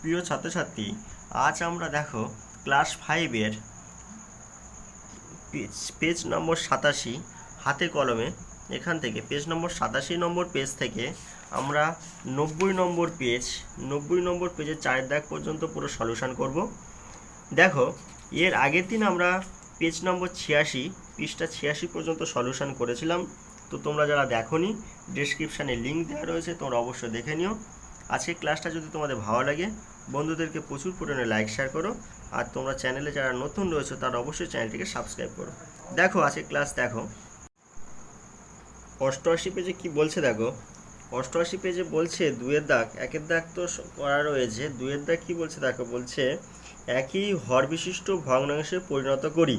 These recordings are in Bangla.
প্রিয় ছাত্রছাত্রী, আজ আমরা দেখো ক্লাস ফাইভের পেজ নম্বর সাতাশি হাতে কলমে, এখান থেকে পেজ নম্বর সাতাশি নম্বর পেজ থেকে আমরা নব্বই নম্বর পেজ নব্বই নম্বর পেজের চারের দাগ পর্যন্ত পুরো সলিউশন করব। দেখো, এর আগের দিন আমরা পেজ নম্বর ছিয়াশি, পৃষ্ঠা ছিয়াশি পর্যন্ত সলিউশন করেছিলাম। তো তোমরা যারা দেখোনি ডিসক্রিপশানে লিঙ্ক দেওয়া রয়েছে, তোমরা অবশ্যই দেখে নিও। আজকে ক্লাসটা যদি তোমাদের ভালো লাগে বন্ধুদেরকে প্রচুর পরিমাণে লাইক শেয়ার করো। আর তোমরা চ্যানেলে যারা নতুন রয়েছে, তারা অবশ্যই চ্যানেলটিকে সাবস্ক্রাইব করো। দেখো আজকে ক্লাস দেখো। অষ্টআশি পেজে কি বলছে দেখো? অষ্টআশি পেজে বলছে, দুয়ের দাগ। একের দাগ তো করা রয়েছে। দুয়ের দাগ কি বলছে দেখো? বলছে, একই হর বিশিষ্ট ভগ্নাংশে পরিণত করি।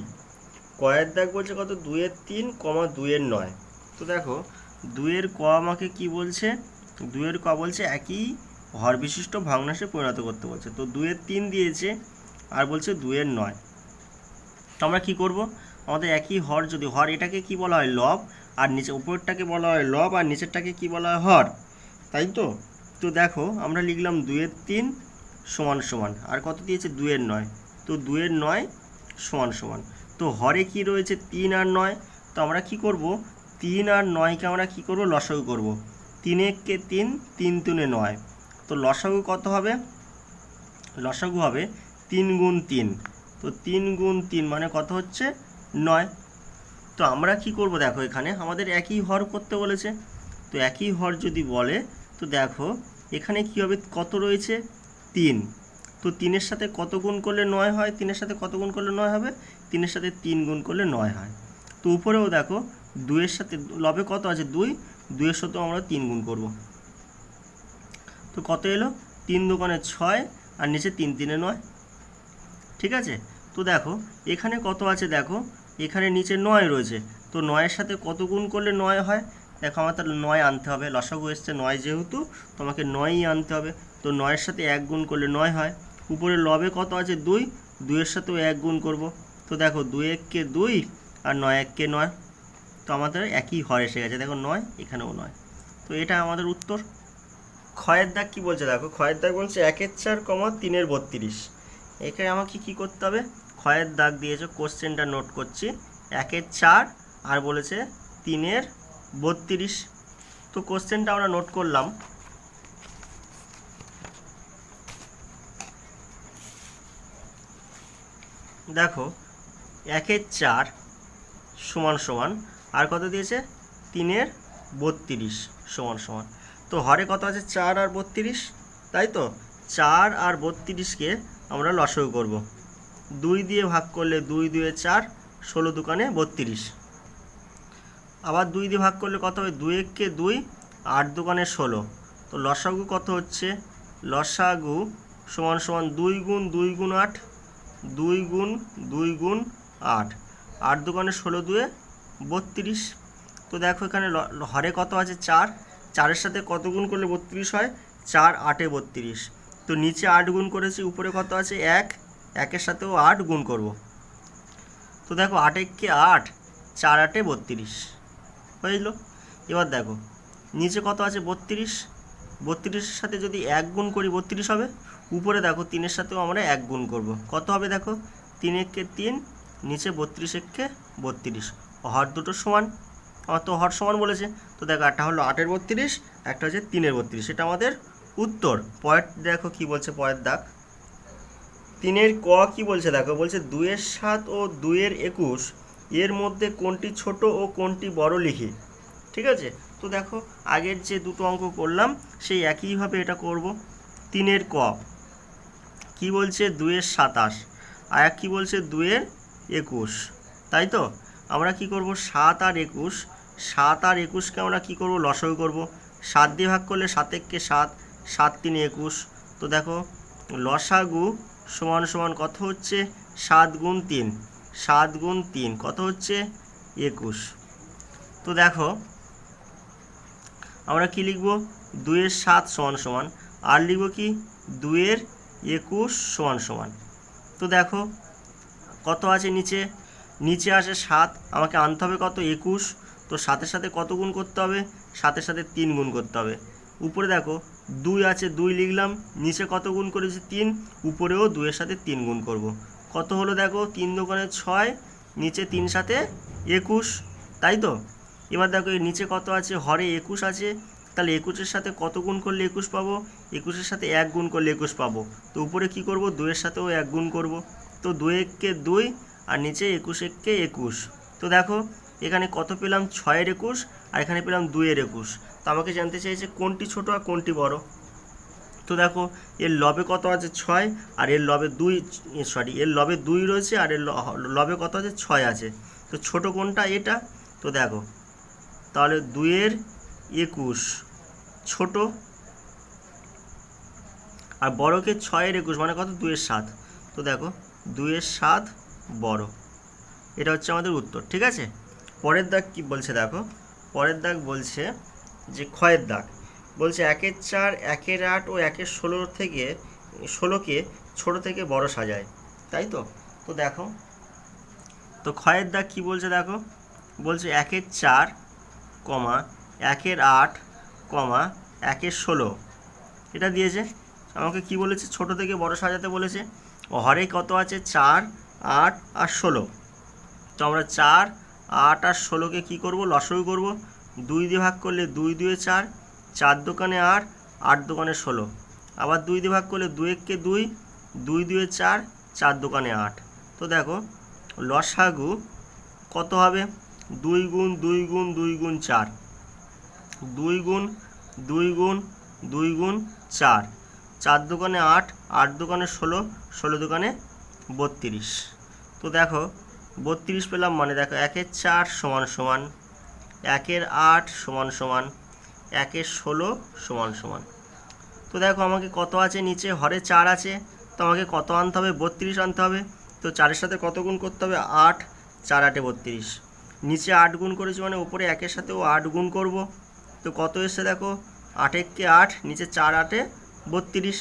কয়ের দাগ বলছে কত? দুয়ের তিন কমা দুয়ের নয়। তো দেখো, দুয়ের ক আমাকে কি বলছে? দুয়ের ক বলছে, একই হর বিশিষ্ট ভগ্নাংশে পরিণত করতে বলছে। তো দুয়ের তিন দিয়েছে, আর বলছে দুয়ের নয়। তো আমরা কি করব? আমাদের একই হর যদি, হর এটাকে কি বলা হয়? লব, আর নিচে উপরটাকে বলা হয় লব, আর নিচেরটাকে কি বলা হয়? হর। তাই তো? তো দেখো, আমরা লিখলাম দুয়ের তিন সমান সমান, আর কত দিয়েছে? দুয়ের নয়। তো দুয়ের নয় সমান সমান। তো হরে কি রয়েছে? তিন আর নয়। তো আমরা কি করব? তিন আর নয়কে আমরা কি করব? লসাগু করব। তিন তিন তিন তিনে নয়। তো লসাগু কত হবে? লসাগু হবে তিন গুণ তিন। তো তিন গুণ তিন মানে কত হচ্ছে? নয়। তো আমরা কি করব দেখো এখানে? আমাদের একই হর করতে বলেছে। তো একই হর যদি বলে, তো দেখো এখানে কি হবে? কত রয়েছে? তিন। তো তিনের সাথে কত গুণ করলে নয় হয়? তিনের সাথে কত গুণ করলে নয় হবে? তিনের সাথে তিন গুণ করলে নয় হয়। তো উপরেও দেখো দুইয়ের সাথে, লবে কত আছে? দুই। দুইয়ের সাথেও আমরা তিন গুণ করব। তো কত এলো? তিন দোকানে ছয় আর নিচে তিন তিনে নয়। ঠিক আছে? তো দেখো, এখানে কত আছে দেখো? এখানে নিচে নয় রয়েছে। তো নয়ের সাথে কত গুণ করলে নয় হয়? দেখো, আমার তাহলে নয় আনতে হবে। লসাগু এসছে নয় যেহেতু, তোমাকে নয়ই আনতে হবে। তো নয়ের সাথে এক গুণ করলে নয় হয়। উপরে লবে কত আছে? দুই। দুইয়ের সাথেও এক গুণ করব। তো দেখো, দুই এককে দুই আর নয় এককে নয়। তো আমাদের একই হর এসে গেছে। দেখো, নয়, এখানেও নয়। তো এটা আমাদের উত্তর। ক্ষয়ের দাগ কী বলছে? দেখো ক্ষয়ের দাগ বলছে একের চার কমা তিনের বত্রিশ। এখানে আমাকে কি করতে হবে? ক্ষয়ের দাগ দিয়েছে, কোশ্চেনটা নোট করছি। একের চার, আর বলেছে তিনের বত্রিশ। তো কোশ্চেনটা আমরা নোট করলাম। দেখো একের চার সমান সমান, আর কত দিয়েছে? তিনের বত্রিশ সমান সমান। তো হরে কত আছে? চার আর বত্রিশ, তাই তো? চার আর বত্রিশকে আমরা লসগু করব। দুই দিয়ে ভাগ করলে দুই দুয়ে চার, ষোলো দোকানে বত্রিশ। আবার দুই দিয়ে ভাগ করলে কত হবে দুই এককে দুই, আট দোকানে ষোলো। তো লসাগু কত হচ্ছে? লসাগু সমান সমান দুই গুণ দুই গুণ আট, দুই গুণ দুই গুণ আট। আট দোকানে ষোলো দুয়ে বত্রিশ। তো দেখো এখানে হরে কত আছে? চার। চারের সাথে কত গুণ করলে বত্রিশ হয়? চার আটে বত্রিশ। তো নিচে আট গুণ করেছি, উপরে কত আছে? এক। একের সাথেও আট গুণ করব। তো দেখো আট এককে আট? চার আটে বত্রিশ। হইল এবার দেখো, নিচে কত আছে? বত্রিশ। বত্রিশের সাথে যদি এক গুণ করি, বত্রিশ হবে। উপরে দেখো, তিনের সাথেও আমরা এক গুণ করব। কত হবে দেখো? তিন এককে তিন, নিচে বত্রিশ এককে বত্রিশ। হর দুটো সমান আমার তো হর সমান বলেছে। তো দেখো একটা হলো আটের বত্রিশ, একটা হচ্ছে তিনের বত্রিশ। এটা আমাদের উত্তর। পয়েন্ট দেখো কি বলছে পয়ের দাগ। তিনের ক কি বলছে দেখো? বলছে দুইয়ের সাত ও দুইয়ের একুশ, এর মধ্যে কোনটি ছোট ও কোনটি বড় লিখি? ঠিক আছে? তো দেখো, আগের যে দুটো অঙ্ক করলাম, সেই একইভাবে এটা করব। তিনের ক, কি বলছে দুইয়ের সাতাশ? আর এক কী বলছে দুইয়ের একুশ। তাই তো? আমরা কি করব? সাত আর একুশ। সাত আর একুশকে আমরা কি করব? লসগু করব। সাত দিয়ে ভাগ করলে সাত এককে সাত। সাত তিন একুশ। তো দেখো, লসাগু সমান সমান কত হচ্ছে? সাত গুণ তিন। সাত গুণ তিন কত হচ্ছে? একুশ। তো দেখো, আমরা কি লিখব? দুইয়ের সাত সমান সমান। আর লিখব কি? দুইয়ের একুশ সমান সমান। তো দেখো, কত আছে নিচে? নিচে আসে সাত, আমাকে আনতে হবে কত? একুশ। তো সাথে সাথে কত গুণ করতে হবে? সাথে সাথে তিন গুণ করতে হবে। উপরে দেখো, দুই আছে দুই লিখলাম, নিচে কত গুণ করেছি? তিন। উপরেও দুইয়ের সাথে তিন গুণ করব। কত হলো দেখো? তিন দোকানে ছয়, নিচে তিন সাথে একুশ। তাই তো? এবার দেখো নিচে কত আছে? হরে একুশ আছে। তাহলে একুশের সাথে কত গুণ করলে একুশ পাবো? একুশের সাথে এক গুণ করলে একুশ পাবো। তো উপরে কি করব? দুইয়ের সাথেও এক গুণ করব। তো দুই দুই আর নিচে একুশ এককে একুশ? তো দেখো, এখানে কত পেলাম? ছয়ের একুশ, আর এখানে পেলাম দুইয়ের একুশ। তো আমাকে জানতে চাইছে কোনটি ছোট আর কোনটি বড়? তো দেখো, এর লবে কত আছে? ছয়, আর এর লবে দুই সরি এর লবে দুই রয়েছে, আর এর লবে কত আছে? ছয় আছে। তো ছোট কোনটা? এটা। তো দেখো, তাহলে দুইয়ের একুশ ছোট, আর বড়কে ছয়ের একুশ মানে কত? দুইয়ের সাত। তো দেখো, দুইয়ের সাত বড়। এটা হচ্ছে আমাদের উত্তর, ঠিক আছে? পরের দাগ কি বলছে দেখো? পরের দাগ বলছে যে ক্ষয়ের দাগ। বলছে একের চার, একের আট ও একের ষোলো থেকে, ষোলোকে ছোট থেকে বড় সাজায়। তাই তো? তো দেখো, তো ক্ষয়ের দাগ কি বলছে দেখো? বলছে একের চার, কমা, একের আট, কমা, একের ষোলো। এটা দিয়েছে। আমাকে কি বলেছে? ছোট থেকে বড় সাজাতে বলেছে। হরে কত আছে? চার আট আর ষোলো। তো আমরা চার, আট আর ষোলোকে কী করব? লসই করব। দুই দিয়ে ভাগ করলে দুই দুয়ে চার চার দোকানে আট আট দোকানে ষোলো। আবার দুই দিয়ে ভাগ করলে দুই এককে দুই দুই দুয়ে চার চার দোকানে আট। তো দেখো, লসাগু কত হবে? দুই গুণ দুই গুণ দুই গুণ চার। দুই গুণ দুই গুণ দুই গুণ চার। চার দোকানে আট আট দোকানে ষোলো ষোলো দোকানে বত্রিশ। তো দেখো, বত্রিশ পেলাম মানে দেখো একের চার সমান সমান, একের আট সমান সমান, একের ষোলো সমান সমান। তো দেখো আমাকে কত আছে নিচে? হরে চার আছে। তো আমাকে কত আনতে হবে? বত্রিশ আনতে হবে। তো চারের সাথে কত গুণ করতে হবে? আট। চার আটে বত্রিশ। নিচে আট গুণ করেছি মানে উপরে একের সাথেও আট গুণ করব। তো কত এসছে দেখো? আট এককে আট, নিচে চার আটে বত্রিশ।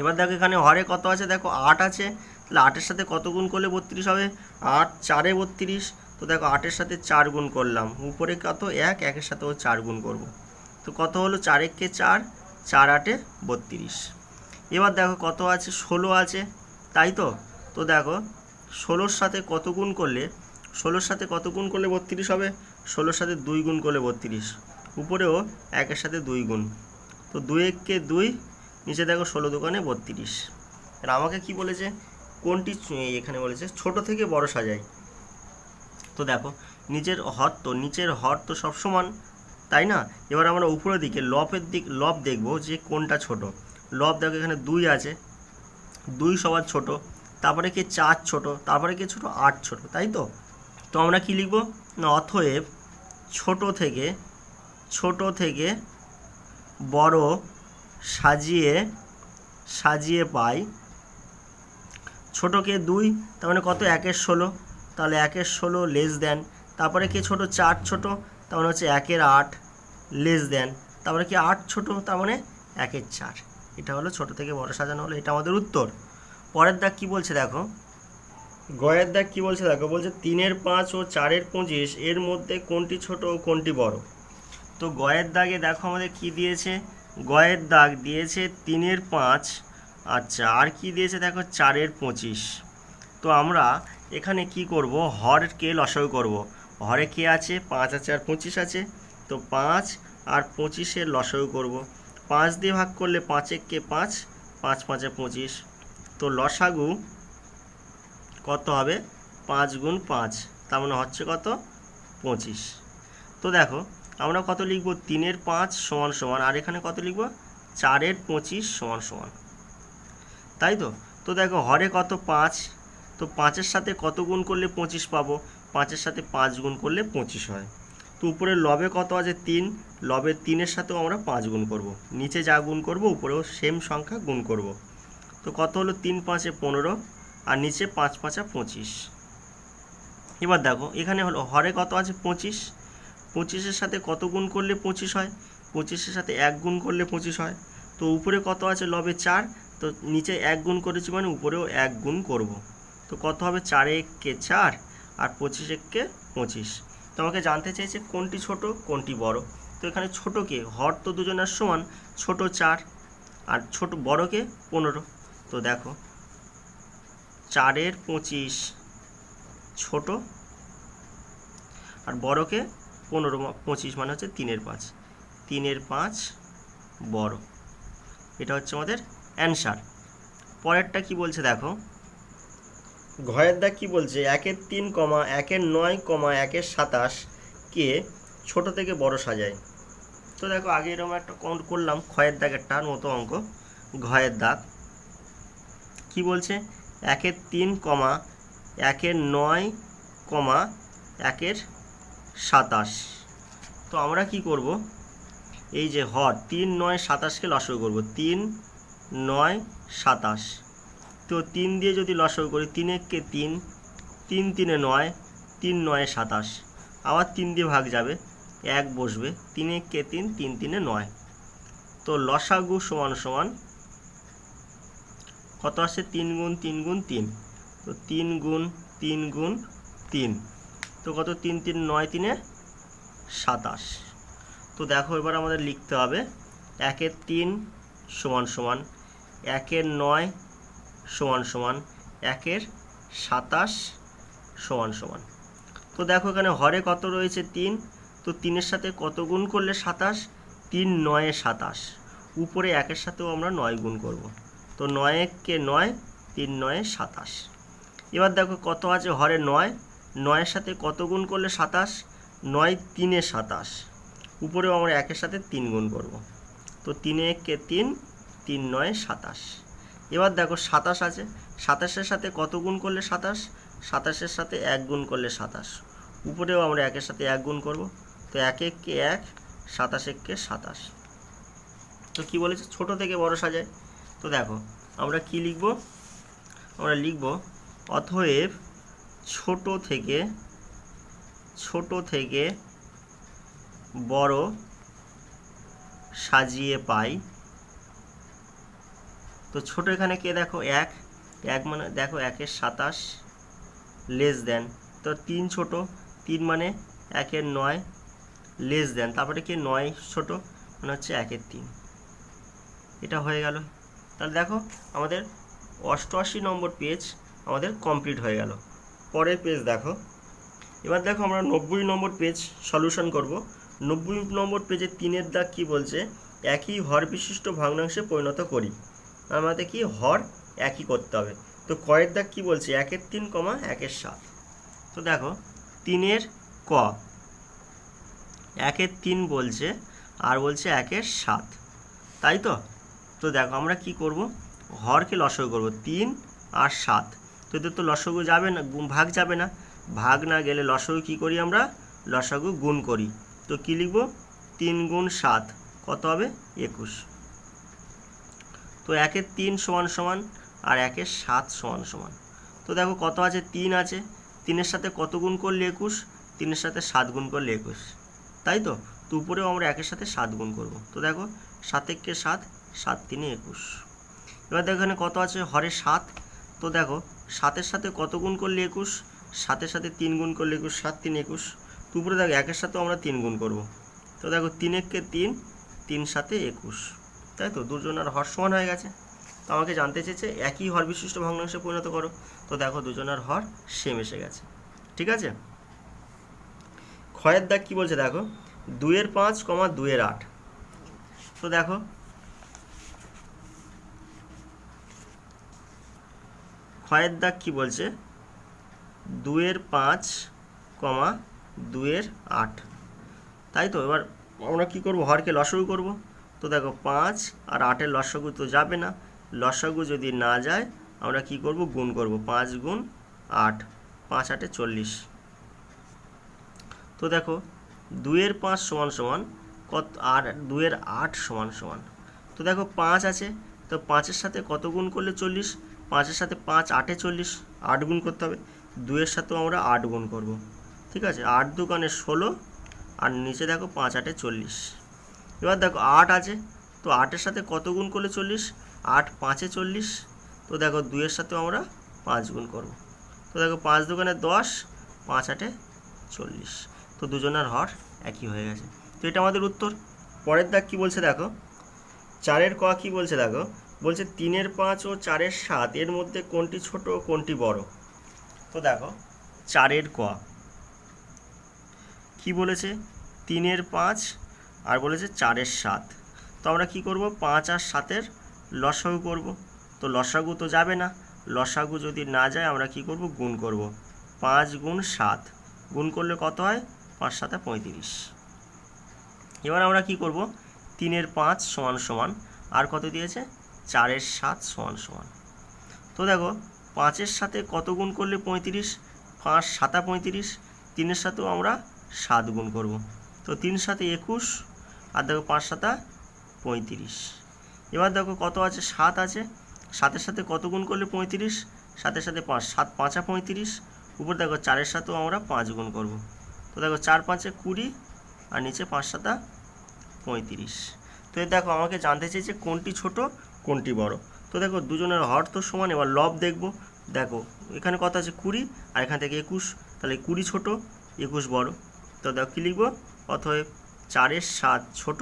এবার দেখো এখানে হরে কত আছে? দেখো আট আছে। তাহলে আটের সাথে কত গুণ করলে বত্রিশ হবে? আট চারে বত্রিশ। তো দেখো আটের সাথে চার গুণ করলাম। উপরে কত? এক। একের সাথেও চার গুণ করব। তো কত হলো? চার এককে চার। চার আটে বত্রিশ। এবার দেখো কত আছে? ষোলো আছে। তাই তো? তো দেখো, ষোলোর সাথে কত গুণ করলে? ষোলোর সাথে কত গুণ করলে বত্রিশ হবে? ষোলোর সাথে দুই গুণ করলে বত্রিশ। উপরেও একের সাথে দুই গুণ। তো দুই এককে দুই, নিচে দেখো ষোলো দোকানে বত্রিশ। আর আমাকে কি বলেছে? কোনটি এখানে বলেছে, ছোট থেকে বড় সাজাই। তো দেখো, নিচের হর তো, নিচের হর তো সব সমান, তাই না? এবার আমরা উপরের দিকে লবের দিক লব দেখব যে কোনটা ছোট। লব দেখো এখানে দুই আছে, দুই সবার ছোট, তারপরে কি চার ছোট, তারপরে কি ছোট, আট ছোট, তাই তো? তো আমরা কি লিখব? না অথয়েব ছোট থেকে ছোট থেকে বড় সাজিয়ে সাজিয়ে পাই ছোটোকে দুই, তার মানে কত? একের ষোলো। তাহলে একের ষোলো লেস দেন তারপরে কি ছোট? চার ছোট, তার মানে হচ্ছে একের আট লেস দেন তারপরে কি আট ছোট? তার মানে একের চার। এটা হলো ছোট থেকে বড় সাজানো হলো, এটা আমাদের উত্তর। পরের দাগ কি বলছে দেখো? গয়ের দাগ কি বলছে দেখো? বলছে তিনের পাঁচ ও চারের পঁচিশ, এর মধ্যে কোনটি ছোট ও কোনটি বড়? তো গয়ের দাগে দেখো আমাদের কি দিয়েছে? গয়ের দাগ দিয়েছে তিনের পাঁচ আচ্ছা আর কি দিয়েছে দেখো চারের পঁচিশ। তো আমরা এখানে কি করব? হরকে লসাগু করব। হরে কে আছে? পাঁচ আছে আর পঁচিশ আছে। তো পাঁচ আর পঁচিশের লসাগু করব। পাঁচ দিয়ে ভাগ করলে পাঁচে কে পাঁচ? পাঁচ পাঁচে পঁচিশ। তো লসাগু কত হবে? পাঁচ গুণ পাঁচ। তার মানে হচ্ছে কত? পঁচিশ। তো দেখো, আমরা কত লিখব? তিনের পাঁচ সমান সমান। আর এখানে কত লিখব? চারের পঁচিশ সমান সমান। তাই তো? তো দেখো, হরে কত পাঁচ? তো পাঁচের সাথে কত গুণ করলে পঁচিশ পাবো? পাঁচের সাথে পাঁচ গুণ করলে পঁচিশ হয়। তো উপরে লবে কত আছে? তিন। লবে তিনের সাথেও আমরা পাঁচ গুণ করব। নিচে যা গুণ করব, উপরেও সেম সংখ্যা গুণ করব। তো কত হলো? তিন পাঁচে পনেরো। আর নিচে পাঁচ পাঁচা পঁচিশ। এবার দেখো, এখানে হলো, হরে কত আছে? পঁচিশ। পঁচিশের সাথে কত গুণ করলে পঁচিশ হয়? পঁচিশের সাথে এক গুণ করলে পঁচিশ হয়। তো উপরে কত আছে? লবে চার। তো নিচে এক গুণ করেছি মানে উপরেও এক গুণ করব। তো কত হবে? চারে এককে চার আর পঁচিশ এককে পঁচিশ। তো আমাকে জানতে চাইছে কোনটি ছোট, কোনটি বড়। তো এখানে ছোটকে হর তো দুজনের সমান ছোট চার আর ছোট বড়কে পনেরো। তো দেখো, চারের পঁচিশ ছোট আর বড়কে পনেরো পঁচিশ মানে হচ্ছে তিনের পাঁচ। তিনের পাঁচ বড়। এটা হচ্ছে আমাদের অ্যান্সার। পরেরটা কি বলছে দেখো? ঘয়ের দাগ কি বলছে? একের তিন কমা, একের নয় কমা, একের সাতাশ কে ছোট থেকে বড় সাজায়? তো দেখো, আগে এরকম একটা কাউন্ট করলাম ক্ষয়ের দাগেরটার মতো অঙ্ক ঘয়ের দাগ কি বলছে? একের তিন কমা, একের নয় কমা, একের সাতাশ। তো আমরা কি করব? এই যে হর, তিন, নয় সাতাশকে লসগু করব। তিন নয়, সাতাশ। তো তিন দিয়ে যদি লসগু করি, তিন এককে তিন তিন তিনে নয়, তিন নয় সাতাশ। আবার তিন দিয়ে ভাগ যাবে, এক বসবে, তিন এককে তিন তিন তিনে নয়। তো লসাগু সমান সমান কত আসছে তিন গুণ তিন গুণ তিন। তো তিন গুণ তিন গুণ তিন। তো কত? তিন তিন নয় তিনে সাতাশ। তো দেখো এবার আমাদের লিখতে হবে একের তিন সমান সমান একের নয় সমান সমান, একের সাতাশ সমান সমান। তো দেখো এখানে হরে কত রয়েছে? তিন। তো তিনের সাথে কত গুণ করলে সাতাশ? তিন নয়ে সাতাশ। উপরে একের সাথেও আমরা নয় গুণ করব। তো নয় এককে নয়? তিন নয়ে সাতাশ। এবার দেখো কত আছে হরে নয়? নয়ের সাথে কত গুণ করলে সাতাশ? নয় তিনে সাতাশ। উপরেও আমরা একের সাথে তিন গুণ করব। তো তিনে এককে তিন? তিন নয় সাতাশ। এবার দেখো সাতাশ আছে। সাতাশের সাথে কত গুণ করলে সাতাশ? সাতাশের সাথে এক গুণ করলে সাতাশ। উপরেও আমরা একের সাথে এক গুণ করব। তো এক এককে এক, সাতাশ এককে সাতাশ। তো কি বলেছে? ছোট থেকে বড় সাজায়। তো দেখো, আমরা কি লিখব? আমরা লিখব, অতএব ছোট থেকে ছোট থেকে বড় সাজিয়ে পাই তো ছোট এখানে কে দেখো? এক। এক মানে দেখো, একের সাতাশ লেস দেন তো তিন ছোট, তিন মানে একের নয় লেস দেন তারপরে কি? নয় ছোট মানে হচ্ছে একের তিন। এটা হয়ে গেল। তাহলে দেখো, আমাদের অষ্টআশি নম্বর পেজ আমাদের কমপ্লিট হয়ে গেল। পরের পেজ দেখো। এবার দেখো আমরা নব্বই নম্বর পেজ সলিউশন করব। নব্বই নম্বর পেজে তিনের দাগ কি বলছে? একই হর বিশিষ্ট ভগ্নাংশে পরিণত করি। আমাদের কি? হর একই করতে হবে। তো কয়ের দাগ কি বলছে? একের তিন কমা একের সাত। তো দেখো, তিনের ক। একের তিন বলছে, আর বলছে একের সাত। তাই তো? তো দেখো, আমরা কি করব? হরকে লসগু করব। তিন আর সাত। তো এদের তো লসগু যাবে না ভাগ যাবে না। ভাগ না গেলে লসগু কি করি আমরা? লসগু গুণ করি। তো কী লিখব? তিন গুণ সাত। কত হবে? একুশ। তো একের তিন সমান সমান আর একের সাত সমান সমান। তো দেখো কত আছে? তিন আছে। তিনের সাথে কত গুণ করলে একুশ? তিনের সাথে সাত গুণ করলে একুশ। তাই তো? তো উপরেও আমরা একের সাথে সাত গুণ করব। তো দেখো, সাত একে সাত সাত তিনে একুশ। এবার দেখো এখানে কত আছে? হরে সাত। তো দেখো, সাতের সাথে কত গুণ করলে একুশ? সাতের সাথে তিন গুণ করলে একুশ, সাত তিন একুশ। তো উপরে দেখো, একের সাথেও আমরা তিন গুণ করব। তো দেখো, তিন এককে তিন তিন সাথে একুশ। তাই তো? দুজনের হর সমান হয়ে গেছে। তো আমাকে জানতে চেয়েছে, একই হর বিশিষ্ট ভগ্নাংশে পরিণত করো। তো দেখো দুজনের হর সেম এসে গেছে। ঠিক আছে? ক্ষয়ের দাগ কি বলছে দেখো? দুইয়ের পাঁচ কমা দুইয়ের আট। তো দেখো, ক্ষয়ের দাগ কি বলছে? দুইয়ের পাঁচ কমা দুইয়ের আট। তাই তো? এবার আমরা কি করব? হরকে লসগু করব। তো দেখো পাঁচ আর আটের লসগু তো যাবে না। লসগু যদি না যায়, আমরা কি করব? গুণ করব। পাঁচ গুণ আট, পাঁচ আটে চল্লিশ। তো দেখো, দুইয়ের পাঁচ সমান সমান কত, আর দুইয়ের আট সমান সমান। তো দেখো পাঁচ আছে, তো পাঁচের সাথে কত গুণ করলে চল্লিশ? পাঁচের সাথে পাঁচ আটে চল্লিশ, আট গুণ করতে হবে। দুইয়ের সাথেও আমরা আট গুণ করব। ঠিক আছে? আট দোকানে ষোলো, আর নিচে দেখো পাঁচ আটে চল্লিশ। এবার দেখো আট আছে, তো আটের সাথে কত গুণ করলে চল্লিশ? আট পাঁচে চল্লিশ, তো দেখো দুইয়ের সাথেও আমরা পাঁচ গুণ করব। তো দেখো পাঁচ দোকানে দশ, পাঁচ আটে চল্লিশ, তো দুজনের হর একই হয়ে গেছে। তো এটা আমাদের উত্তর। পরের দাগ কি বলছে দেখো, চারের ক কি বলছে দেখো, বলছে তিনের পাঁচ ও চারের সাত, এর মধ্যে কোনটি ছোট ও কোনটি বড়? তো দেখো চারের ক, কি বলেছে? তিনের পাঁচ আর বলেছে চারের সাত। তো আমরা কি করব? পাঁচ আর সাতের লসাগু করব। তো লসাগু তো যাবে না। লসাগু যদি না যায়, আমরা কি করব? গুণ করব। পাঁচ গুণ সাত। গুণ করলে কত হয়? পাঁচ সাতে পঁয়ত্রিশ। এবার আমরা কি করব? তিনের পাঁচ সমান সমান। আর কত দিয়েছে? চারের সাত সমান সমান। তো দেখো, পাঁচের সাথে কত গুণ করলে পঁয়ত্রিশ? পাঁচ সাতা পঁয়ত্রিশ। তিনের সাথেও আমরা সাত গুণ করব। তো তিন সাথে একুশ আর দেখো পাঁচ সাতা পঁয়ত্রিশ। এবার দেখো কত আছে? সাত আছে। সাতের সাথে কত গুণ করলে পঁয়ত্রিশ? সাতের সাথে পাঁচ, সাত পাঁচা পঁয়ত্রিশ। উপর দেখো চারের সাথেও আমরা পাঁচ গুণ করব। তো দেখো চার পাঁচে কুড়ি আর নিচে পাঁচ সাতা পঁয়ত্রিশ। তো দেখো আমাকে জানতে চেয়েছে কোনটি ছোট, কোনটি বড়। তো দেখো দুজনের হর তো সমান, এবার লব দেখব। দেখো এখানে কত আছে? কুড়ি আর এখান থেকে একুশ। তাহলে কুড়ি ছোট, একুশ বড়। তো দেখো কী লিখব? অতএব চারের সাত ছোট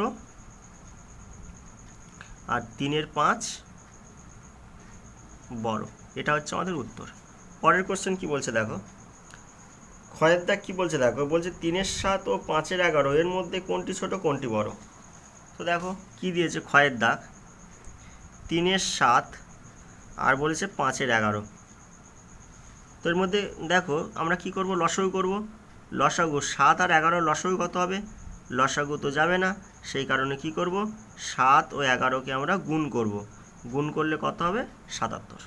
আর তিনের পাঁচ বড়। এটা হচ্ছে আমাদের উত্তর। পরের কোশ্চেন কি বলছে দেখো? ক্ষয়ের দাগ কি বলছে দেখো? বলছে তিনের সাত ও পাঁচের এগারো, এর মধ্যে কোনটি ছোট, কোনটি বড়? তো দেখো, কি দিয়েছে ক্ষয়ের দাগ তিনের সাত আর বলেছে পাঁচের এগারো। তো এর মধ্যে দেখো, আমরা কি করব? লসাগু করব। লসাগু সাত আর এগারো, লসাগু কত হবে? লসাগু তো যাবে না, সেই কারণে কি করব? সাত ও এগারোকে আমরা গুণ করব। গুণ করলে কত হবে? সাতাত্তর।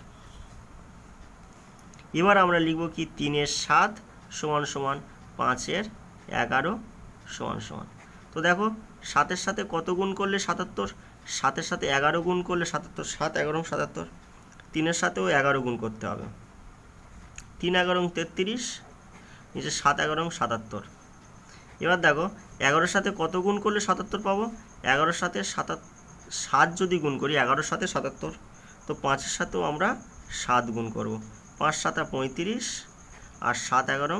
এবার আমরা লিখব কি? তিনের সাত সমান সমান পাঁচের এগারো সমান সমান। তো দেখো, সাতের সাথে কত গুণ করলে সাতাত্তর? সাতের সাথে এগারো গুণ করলে সাতাত্তর, সাত এগারো সাতাত্তর। তিনের সাথেও এগারো গুণ করতে হবে। তিন এগারো তেত্রিশ নিচে সাত এগারো সাতাত্তর। এবার দেখো, এগারোর সাথে কত গুণ করলে সাতাত্তর পাবো? এগারোর সাথে সাতাত, সাত যদি গুণ করি, এগারোর সাথে সাতাত্তর, তো পাঁচের সাথেও আমরা সাত গুণ করব। পাঁচ, সাতা পঁয়ত্রিশ, আর সাত, এগারো,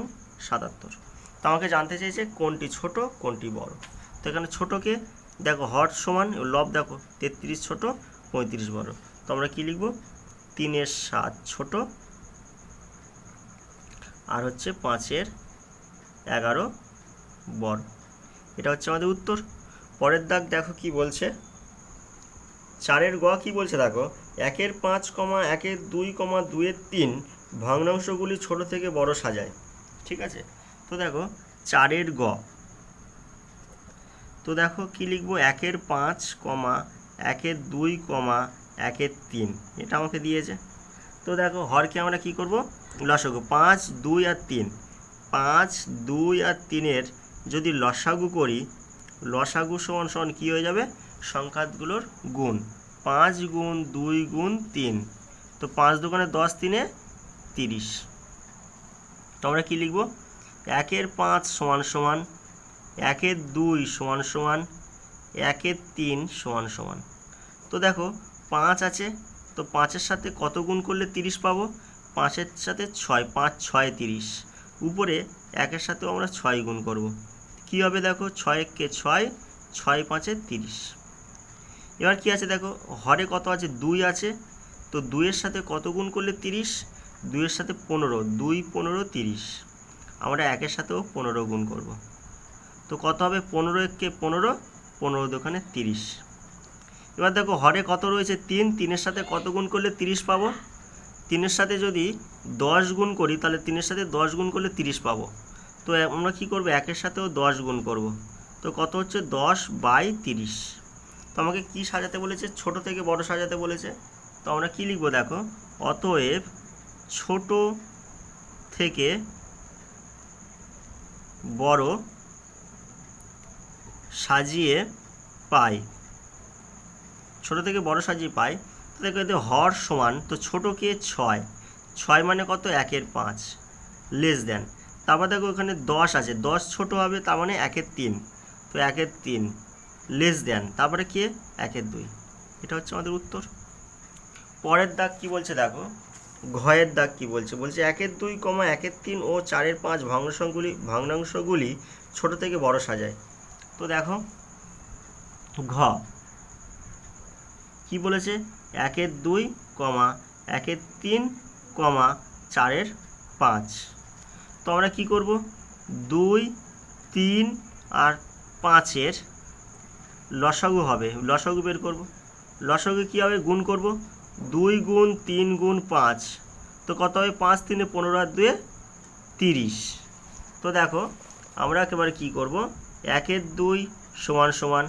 সাতাত্তর। তো আমাকে জানতে চাইছে কোনটি ছোট, কোনটি বড়। তো এখানে ছোটোকে দেখো, হট সমান, লব দেখো, তেত্রিশ ছোট, পঁয়ত্রিশ বড়। তো আমরা কী লিখব? তিনের সাত ছোট, আর হচ্ছে পাঁচের এগারো বড় এটা হচ্ছে আমাদের উত্তর। পরের দাগ দেখো কি বলছে। চারের গ কি বলছে দেখো? একের পাঁচ কমা একের দুই কমা দুইয়ের তিন ভগ্নাংশগুলি ছোট থেকে বড় সাজায়। ঠিক আছে? তো দেখো, চারের গ। তো দেখো কি লিখব? একের পাঁচ কমা একের দুই কমা একের তিন। এটা আমাকে দিয়েছে। তো দেখো, হরকে আমরা কি করব? লসাগু। পাঁচ, দুই আর তিন। পাঁচ, দুই আর তিনের যদি লসাগু করি, লসাগু সমান সমান কী হয়ে যাবে? সংখ্যাগুলোর গুণ। পাঁচ গুণ দুই গুণ তিন। তো পাঁচ দোকানে দশ তিনে তিরিশ। তো আমরা কী লিখব? একের পাঁচ সমান সমান, একের দুই সমান সমান, একের তিন সমান সমান। তো দেখো, পাঁচ আছে, তো পাঁচের সাথে কত গুণ করলে তিরিশ পাবো? পাঁচের সাথে ছয়, পাঁচ, ছয়, তিরিশ। উপরে একের সাথেও আমরা ছয় গুণ করব। কী হবে দেখো? ছয় কে ছয় ছয় পাঁচে তিরিশ। এবার কি আছে দেখো? হরে কত আছে? দুই আছে। তো দুইয়ের সাথে কত গুণ করলে তিরিশ? দুইয়ের সাথে পনেরো। দুই, পনেরো, তিরিশ। আমরা একের সাথেও পনেরো গুণ করব। তো কত হবে? পনেরো একে পনেরো পনেরো দোকানে তিরিশ। এবার দেখো হরে কত রয়েছে? তিন। তিনের সাথে কত গুণ করলে তিরিশ পাবো? তিনের সাথে যদি দশ গুণ করি, তাহলে তিনের সাথে দশ গুণ করলে তিরিশ পাবো। তো আমরা কি করব? একের সাথেও দশ গুণ করব। তো কত হচ্ছে? দশ বাই তিরিশ। তো আমাকে কি সাজাতে বলেছে? ছোট থেকে বড় সাজাতে বলেছে। তো আমরা কি লিখব দেখো? অতএব ছোট থেকে বড় সাজিয়ে পাই। ছোট থেকে বড় সাজিয়ে পাই। তো দেখো এতে হর সমান, তো ছোটোকে ছয়। ছয় মানে কত? একের পাঁচ। লেস দেন তারপর দেখো এখানে দশ আছে। দশ ছোট হবে, তার মানে একের তিন। তো একের তিন। লেস দেন তারপরে কে? একের দুই। এটা হচ্ছে আমাদের উত্তর। পরের দাগ কি বলছে দেখো? ঘয়ের দাগ কি বলছে? বলছে একের দুই কমা একের তিন ও চারের পাঁচ ভগ্নাংশগুলি ভগ্নাংশগুলি ছোট থেকে বড় সাজায়। তো দেখো, ঘ। কি বলেছে? একের দুই কমা, একের তিন কমা, চারের পাঁচ। তো আমরা কি করব? দুই, তিন আর পাঁচের লসাগু হবে। লসাগু বের করব। লসাগু কী হবে গুণ করব? দুই গুণ তিন গুণ পাঁচ। তো কত হবে? পাঁচ তিনে পনেরো আর দুয়ে তিরিশ। তো দেখো, আমরা একেবারে কি করব? একের দুই সমান সমান,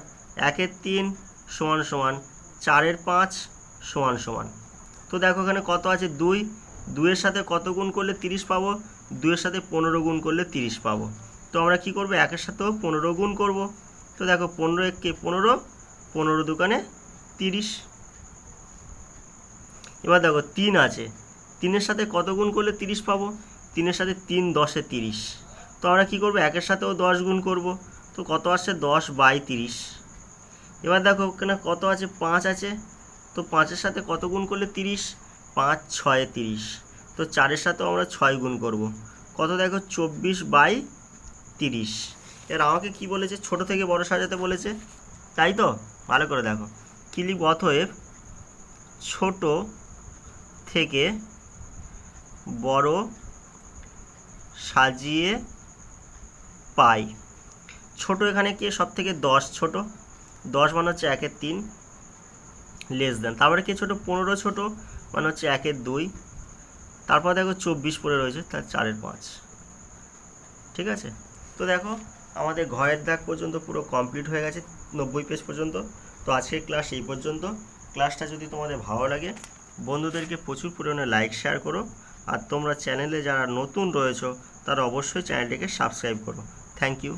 একের তিন সমান সমান, চারের পাঁচ সমান সমান। তো দেখো এখানে কত আছে? দুই। দুইয়ের সাথে কত গুণ করলে তিরিশ পাবো? দুইয়ের সাথে পনেরো গুণ করলে তিরিশ পাবো। তো আমরা কি করব? একের সাথেও পনেরো গুণ করব। তো দেখো পনেরো এককে পনেরো পনেরো দোকানে তিরিশ। এবার দেখো তিন আছে। তিনের সাথে কত গুণ করলে তিরিশ পাবো? তিনের সাথে তিন দশে তিরিশ। তো আমরা কি করব? একের সাথেও দশ গুণ করব। তো কত আসছে? দশ বাই তিরিশ। এবার দেখো ওখানে কত আছে? পাঁচ আছে। তো পাঁচের সাথে কত গুণ করলে তিরিশ? পাঁচ, ছয়ে, তিরিশ। তো চারের সাথেও আমরা ছয় গুণ করব। কত দেখো? চব্বিশ বাই তিরিশ। এর আমাকে কি বলেছে? ছোট থেকে বড় সাজাতে বলেছে। তাই তো? ভালো করে দেখো। কি লিখব? অতএব ছোট থেকে বড় সাজিয়ে পাই। ছোট এখানে কি? সব থেকে দশ ছোট। দশ মানে হচ্ছে একের তিন। লেস দেন তারপরে কি ছোট? পনেরো ছোট। মানে হচ্ছে একের দুই। তারপর দেখো চব্বিশ পড়ে রয়েছে, তার চারের পাঁচ। ঠিক আছে? তো দেখো, আমাদের ঘরের দাগ পর্যন্ত পুরো কমপ্লিট হয়ে গেছে, নব্বই পেজ পর্যন্ত। তো আজকের ক্লাস এই পর্যন্ত। ক্লাসটা যদি তোমাদের ভালো লাগে, বন্ধুদেরকে প্রচুর পরিমাণে লাইক শেয়ার করো। আর তোমরা চ্যানেলে যারা নতুন রয়েছো, তারা অবশ্যই চ্যানেলটিকে সাবস্ক্রাইব করো। Thank you